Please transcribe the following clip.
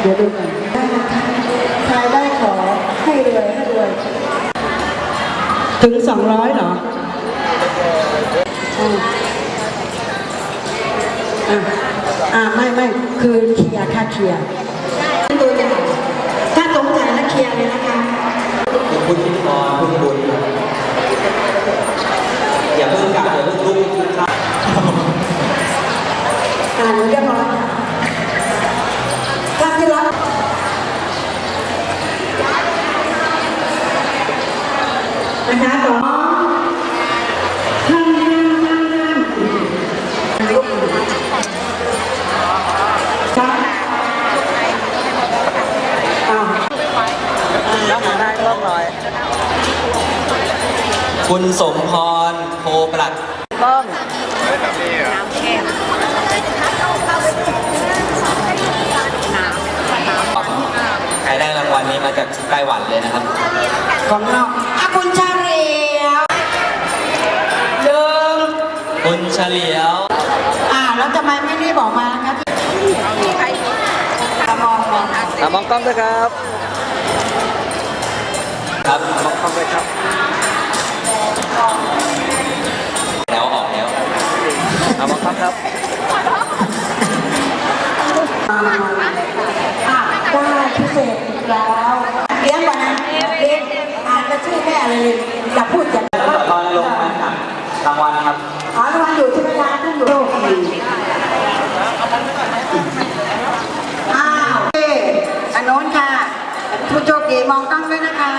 เดี๋ยวดูกันได้นะคะใครได้ขอให้รวยให้รวย ถึงสองร้อยเหรออ่าอ่าไม่ไม่คือเคลียร์ค่ะเคลียร์ตัวอย่างถ้าสงสัยแล้วเคลียร์เลยนะคะ นะคะต่อท่านท่านท่านท่านครับอ้าวได้กล้องหน่อยคุณสมพรโพปลัดกล้องใครได้รางวัลนี้มาจากไต้หวันเลยนะครับ ของนอกอะคุณชา คุณเฉลียว อ่าแล้วทำไมไม่รีบออกมาคะอะมองมองอะมองกล้องด้วยครับ ครับมองกล้องด้วยครับแล้วออกแล้วอะมองกล้องครับอ่าอะได้พิเศษอีกแล้วเลี้ยงก่อนนะเลี้ยงอ่านจะชื่อแม่เลยอย่าพูด ครับอ๋อรางวัลอยู่ใช่ไหมคะท่านอยู่โอ้าวเอ๊ะอันโน้นค่ะ ผู้โชคดีมองตั้งด้วยนะคะ